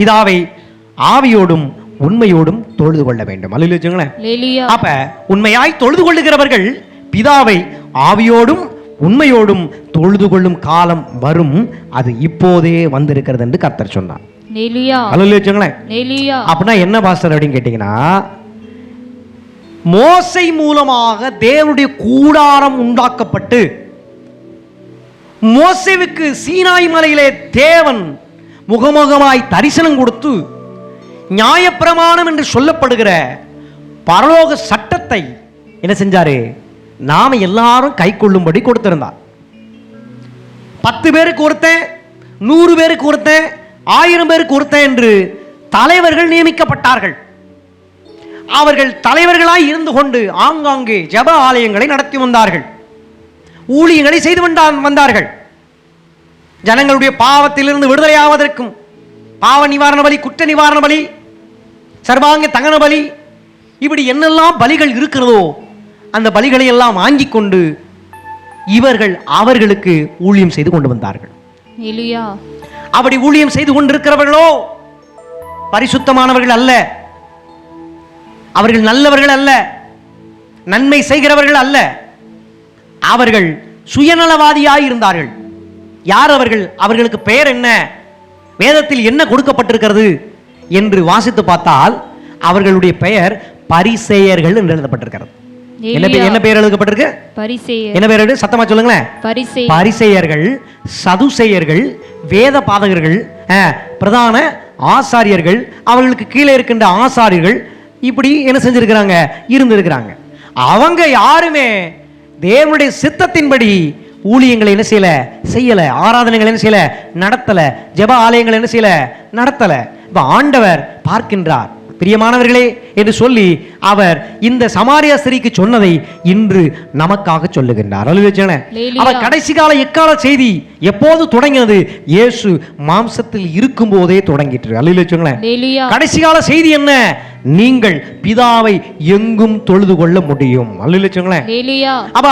பிதாவை ஆவியோடும் உண்மையோடும் தொழுது கொள்ள வேண்டும். அல்ல வச்சுங்களேன் லேலியா அப்ப உண்மையாய் தொழுது கொள்ளுகிறவர்கள் பிதாவை ஆவியோடும் உண்மையோடும் தொழுது கொள்ளும் காலம் வரும். அது இப்போதே வந்திருக்கிறது என்று கர்த்தர் சொன்னார். அப்படின்னா என்ன பாஸ்டர் அப்படின்னு கேட்டீங்கன்னா மோசை மூலமாக தேவனுடைய கூடாரம் உண்டாக்கப்பட்டு மோசேவுக்கு சீனாய் மலையிலே தேவன் முகமுகமாய் தரிசனம் கொடுத்து நியாயப்பிரமாணம் என்று சொல்லப்படுகிற பரலோக சட்டத்தை என்ன செஞ்சாரு? நாம எல்லாரும் கை கொள்ளும்படி கொடுத்திருந்தார். பத்து பேருக்கு ஒருத்தன் நூறு பேருக்கு ஒருத்தன் ஆயிரம் பேருக்கு ஒருத்தன் என்று தலைவர்கள் நியமிக்கப்பட்டார்கள். அவர்கள் தலைவர்களாய் இருந்து கொண்டு ஆங்காங்கே ஜெப ஆலயங்களை நடத்தி வந்தார்கள். ஊழியங்களை செய்து வந்தார்கள். ஜனங்களுடைய பாவத்திலிருந்து விடுதலையாவதற்கும் பாவ நிவாரண பலி குற்ற நிவாரண பலி சர்வாங்க தகன பலி இப்படி என்னெல்லாம் பலிகள் இருக்கிறதோ அந்த பலிகளை எல்லாம் வாங்கிக் கொண்டு இவர்கள் அவர்களுக்கு ஊழியம் செய்து கொண்டு வந்தார்கள். அப்படி ஊழியம் செய்து கொண்டிருக்கிறவர்களோ பரிசுத்தமானவர்கள் அல்ல. அவர்கள் நல்லவர்கள் அல்ல. நன்மை செய்கிறவர்கள் அல்ல. அவர்கள் சுயநலவாதியாய் இருந்தார்கள் யார் அவர்கள்? அவர்களுக்கு பெயர் என்ன? வேதத்தில் என்ன கொடுக்கப்பட்டிருக்கிறது? என்று வாசித்து பார்த்தால் அவர்களுடைய பெயர் பரிசேயர்கள் என்று எழுதப்பட்டிருக்கிறது. என்ன பெயர் என்ன பெயர் எழுதப்பட்டிருக்கு? என்ன பெயர் எழுது? சத்தமா சொல்லுங்களேன். பரிசே பரிசேயர்கள் சதுசேயர்கள் வேத பாதகர்கள் பிரதான ஆசாரியர்கள் அவர்களுக்கு கீழே இருக்கின்ற ஆசாரியர்கள் இப்படி என்ன செஞ்சிருக்கிறாங்க? இருந்திருக்கிறாங்க. அவங்க யாருமே? தேவனுடைய சித்தத்தின்படி ஊழியங்களை என்ன செய்யல? செய்யல. ஆராதனைகள் என்ன செய்யல? நடத்தல. ஜெப ஆலயங்கள் என்ன செய்யல? நடத்தல. இப்ப ஆண்டவர் பார்க்கின்றார். பிரியமானவர்களே என்று சொல்லி அவர் இந்த சமாரியா ஸ்திரீக்கு சொன்னதை இன்று நமக்காக சொல்லுகின்றார். அவர் கடைசி கால எக்கால செய்தி எப்போது தொடங்கினது இயேசு மாம்சத்தில் இருக்கும் போதே தொடங்கிட்டு அல்ல வச்சுங்களேன் லேலியா. கடைசி கால செய்தி என்ன? நீங்கள் பிதாவை எங்கும் தொழுது கொள்ள முடியும். அல்ல வச்சுங்களேன் லேலியா. அப்ப